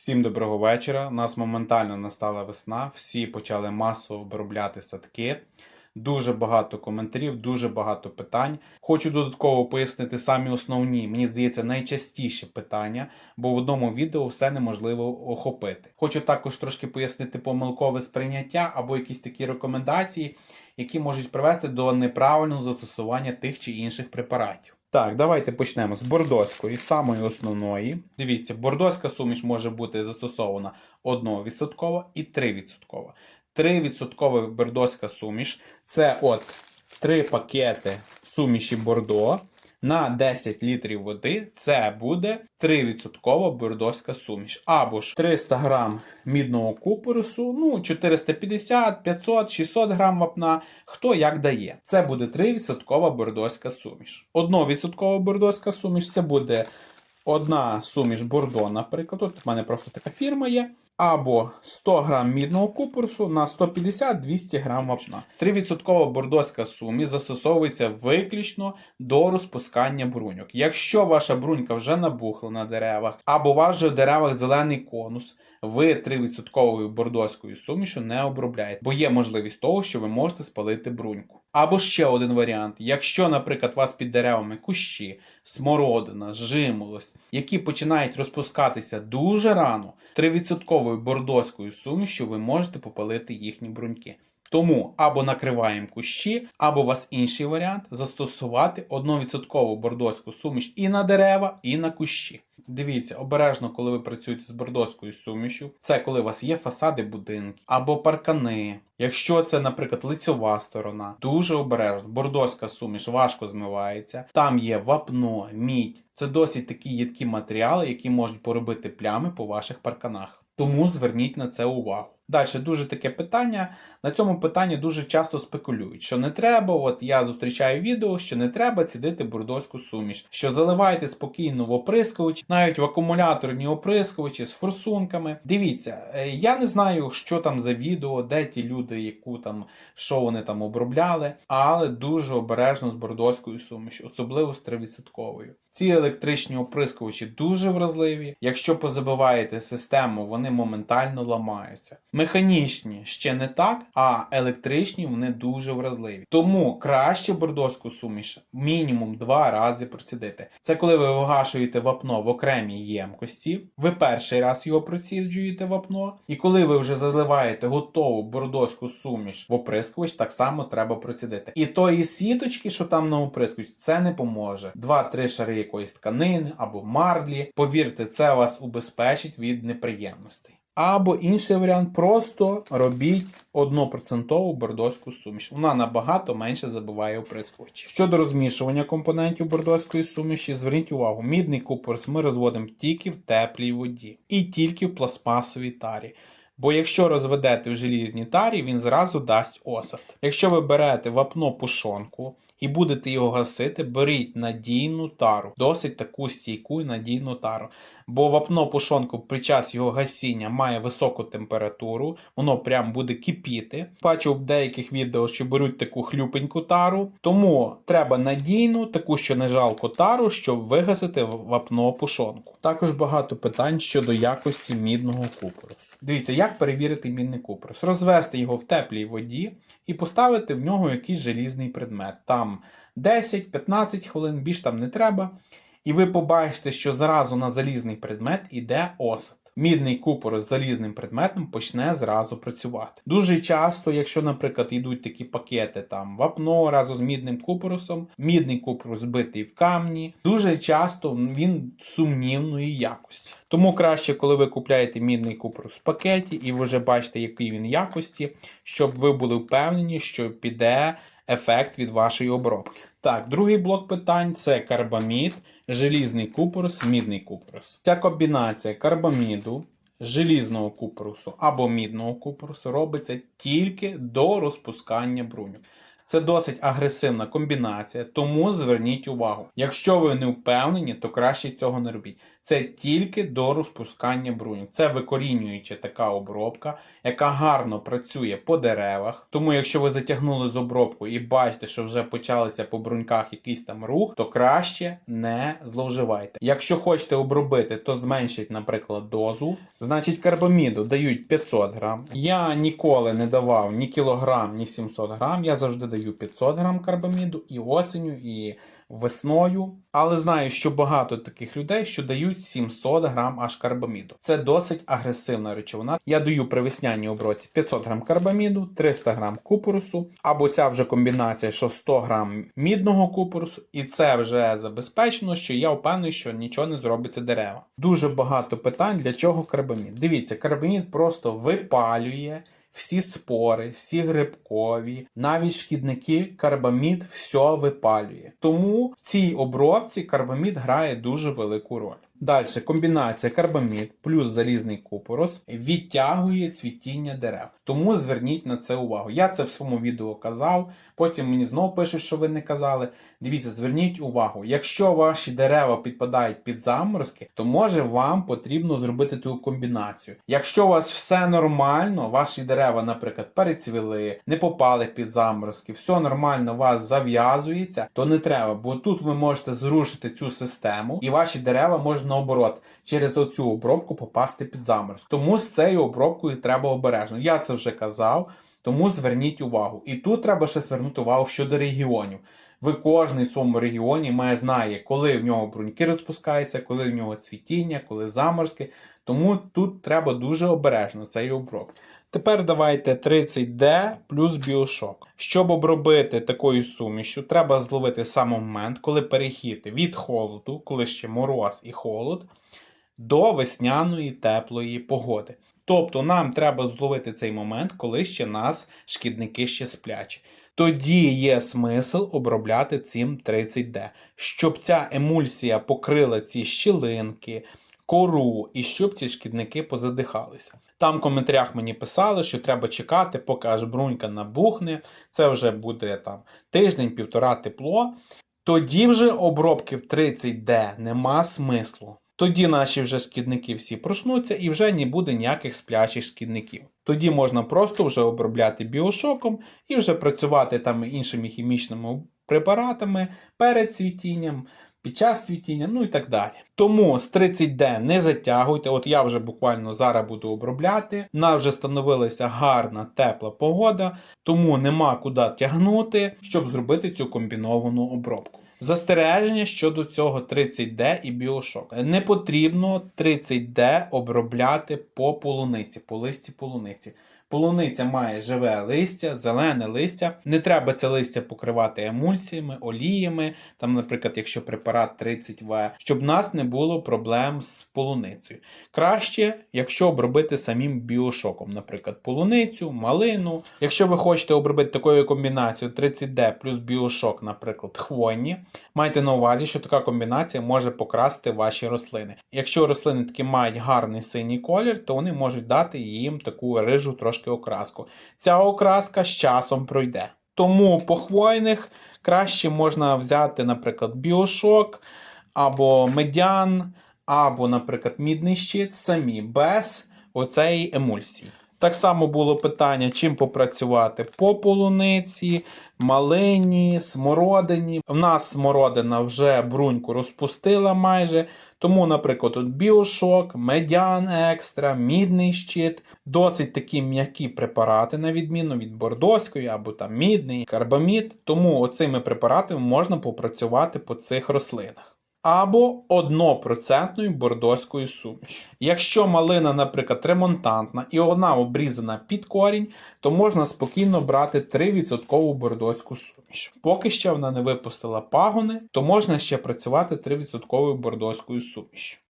Всім доброго вечора. У нас моментально настала весна. Всі почали масово обробляти садки. Дуже багато коментарів, дуже багато питань. Хочу додатково пояснити самі основні, мені здається, найчастіші питання, бо в одному відео все неможливо охопити. Хочу також трошки пояснити помилкове сприйняття або якісь такі рекомендації, які можуть привести до неправильного застосування тих чи інших препаратів. Так, давайте почнемо з бордоської, самої основної. Дивіться, бордоська суміш може бути застосована 1% і 3%. 3% бордоська суміш це от 3 пакети суміші бордо на 10 літрів води. Це буде 3% бордоська суміш. Або ж 300 грам мідного купорусу, ну 450, 500, 600 грам вапна. Хто як дає. Це буде 3% бордоська суміш. 1% бордоська суміш це буде одна суміш бордо, наприклад. Тут в мене просто така фірма є. Або 100 грам мідного купорсу на 150-200 грам вапна. 3% бордоська суміш застосовується виключно до розпускання бруньок. Якщо ваша брунька вже набухла на деревах, або у вас в деревах зелений конус, ви 3% бордоською сумішу не обробляєте, бо є можливість того, що ви можете спалити бруньку. Або ще один варіант: якщо, наприклад, у вас під деревами кущі, смородина, жимолость, які починають розпускатися дуже рано, 3% бордоською сумішю ви можете попалити їхні бруньки. Тому або накриваємо кущі, або у вас інший варіант застосувати 1% бордоську суміш і на дерева, і на кущі. Дивіться, обережно, коли ви працюєте з бордоською сумішю, це коли у вас є фасади будинків або паркани. Якщо це, наприклад, лицьова сторона, дуже обережно. Бордоська суміш важко змивається. Там є вапно, мідь. Це досить такі їдкі матеріали, які можуть поробити плями по ваших парканах. Тому зверніть на це увагу. Далі дуже таке питання. На цьому питанні дуже часто спекулюють, що не треба. От я зустрічаю відео, що не треба цідити бурдоську суміш, що заливайте спокійно в оприскувач, навіть в акумуляторні оприскувачі з форсунками. Дивіться, е, я не знаю, що там за відео, де ті люди, яку там що вони там обробляли, але дуже обережно з бордоською сумішю, особливо з 3%. Ці електричні оприскувачі дуже вразливі. Якщо позабиваєте систему, вони моментально ламаються. Механічні ще не так, а електричні вони дуже вразливі. Тому краще бордоську суміш мінімум два рази процідити. Це коли ви вигашуєте вапно в окремій ємкості, ви перший раз його проціджуєте вапно, і коли ви вже заливаєте готову бордоську суміш в оприскувач, так само треба процідити. І тої сіточки, що там на оприскувач, це не поможе. Два-три шари якоїсь тканини або марлі. Повірте, це вас убезпечить від неприємностей. Або інший варіант, просто робіть 1% бордоську суміш. Вона набагато менше забиває оприскувачі. Щодо розмішування компонентів бордоської суміші, зверніть увагу, мідний купорс ми розводимо тільки в теплій воді і тільки в пластмасовій тарі. Бо якщо розведете в желізній тарі, він зразу дасть осад. Якщо ви берете вапно пушонку і будете його гасити, беріть надійну тару, досить таку стійку і надійну тару. Бо вапно пушонку під час його гасіння має високу температуру, воно прям буде кипіти. Бачу в деяких відео, що беруть таку хлюпеньку тару. Тому треба надійну, таку, що не жалко тару, щоб вигасити вапно пушонку. Також багато питань щодо якості мідного купоросу. Дивіться, як перевірити мідний купорос? Розвести його в теплій воді і поставити в нього якийсь желізний предмет. Там 10-15 хвилин, більш там не треба. І ви побачите, що зразу на залізний предмет іде осад. Мідний купор з залізним предметом почне зразу працювати. Дуже часто, якщо, наприклад, йдуть такі пакети, там вапно разом з мідним купоросом, мідний купор збитий в камні, дуже часто він сумнівної якості. Тому краще, коли ви купляєте мідний купорос в пакеті, і ви вже бачите, який він якості, щоб ви були впевнені, що піде ефект від вашої обробки. Так, другий блок питань це карбамід, желізний купорос, мідний купорос. Ця комбінація карбаміду, желізного купоросу або мідного купоросу робиться тільки до розпускання бруньок. Це досить агресивна комбінація, тому зверніть увагу. Якщо ви не впевнені, то краще цього не робіть. Це тільки до розпускання бруньок. Це викорінююча така обробка, яка гарно працює по деревах. Тому, якщо ви затягнули з обробку і бачите, що вже почалися по бруньках якийсь там рух, то краще не зловживайте. Якщо хочете обробити, то зменшіть, наприклад, дозу. Значить, карбаміду дають 500 грам. Я ніколи не давав ні кілограм, ні 700 грам. Я завжди даю 500 грам карбаміду і осінню, і весною. Але знаю, що багато таких людей, що дають 700 грам аж карбаміду. Це досить агресивна речовина. Я даю при весняній оброці 500 грам карбаміду, 300 грам купорусу, або ця вже комбінація, що 100 грам мідного купорусу, і це вже забезпечено, що я впевнений, що нічого не зробиться дерева. Дуже багато питань, для чого карбамід. Дивіться, карбамід просто випалює. Всі спори, всі грибкові, навіть шкідники, карбамід все випалює. Тому в цій обробці карбамід грає дуже велику роль. Далі комбінація карбамід плюс залізний купорос відтягує цвітіння дерев. Тому зверніть на це увагу. Я це в своєму відео казав. Потім мені знову пишуть, що ви не казали. Дивіться, зверніть увагу. Якщо ваші дерева підпадають під заморозки, то може вам потрібно зробити ту комбінацію. Якщо у вас все нормально, ваші дерева, наприклад, перецвіли, не попали під заморозки, все нормально вас зав'язується, то не треба, бо тут ви можете зрушити цю систему, і ваші дерева можуть наоборот через оцю обробку попасти під заморозок. Тому з цією обробкою треба обережно. Я це вже казав. Тому зверніть увагу. І тут треба ще звернути увагу щодо регіонів. Ви кожний в своєму регіоні має знає, коли в нього бруньки розпускаються, коли в нього цвітіння, коли заморозки. Тому тут треба дуже обережно цією обробкою. Тепер давайте 30D плюс біошок. Щоб обробити такою сумішю, треба зловити сам момент, коли перехід від холоду, коли ще мороз і холод, до весняної теплої погоди. Тобто нам треба зловити цей момент, коли ще нас шкідники ще сплячі. Тоді є смисл обробляти цим 30D, щоб ця емульсія покрила ці щілинки, кору і щоб ці шкідники позадихалися. Там в коментарях мені писали, що треба чекати, поки аж брунька набухне. Це вже буде там тиждень-півтора тепло. Тоді вже обробки в 30D нема смислу. Тоді наші вже шкідники всі проснуться і вже не буде ніяких сплячих шкідників. Тоді можна просто вже обробляти біошоком і вже працювати там іншими хімічними препаратами перед цвітінням, під час цвітіння, ну і так далі. Тому з 30D не затягуйте. От я вже буквально зараз буду обробляти. У нас вже становилася гарна тепла погода, тому нема куди тягнути, щоб зробити цю комбіновану обробку. Застереження щодо цього 30D і біошок. Не потрібно 30D обробляти по полуниці, по листі полуниці. Полуниця має живе листя, зелене листя. Не треба це листя покривати емульсіями, оліями, там, наприклад, якщо препарат 30В, щоб в нас не було проблем з полуницею. Краще, якщо обробити самим біошоком, наприклад, полуницю, малину. Якщо ви хочете обробити такою комбінацією 30D плюс біошок, наприклад, хвойні, майте на увазі, що така комбінація може покрасти ваші рослини. Якщо рослини таки мають гарний синій колір, то вони можуть дати їм таку рижу трошки окраску. Ця окраска з часом пройде. Тому по хвойних краще можна взяти, наприклад, біошок або медян, або, наприклад, мідний щит самі без оцеї емульсії. Так само було питання, чим попрацювати по полуниці, малині, смородині. В нас смородина вже бруньку розпустила майже. Тому, наприклад, тут біошок, медян екстра, мідний щит, досить такі м'які препарати, на відміну від бордоської або там мідний, карбамід. Тому оцими препаратами можна попрацювати по цих рослинах. Або 1% бордоською суміш. Якщо малина, наприклад, ремонтантна і вона обрізана під корінь, то можна спокійно брати 3% бордоську суміш. Поки ще вона не випустила пагони, то можна ще працювати 3% бордоською сумішю.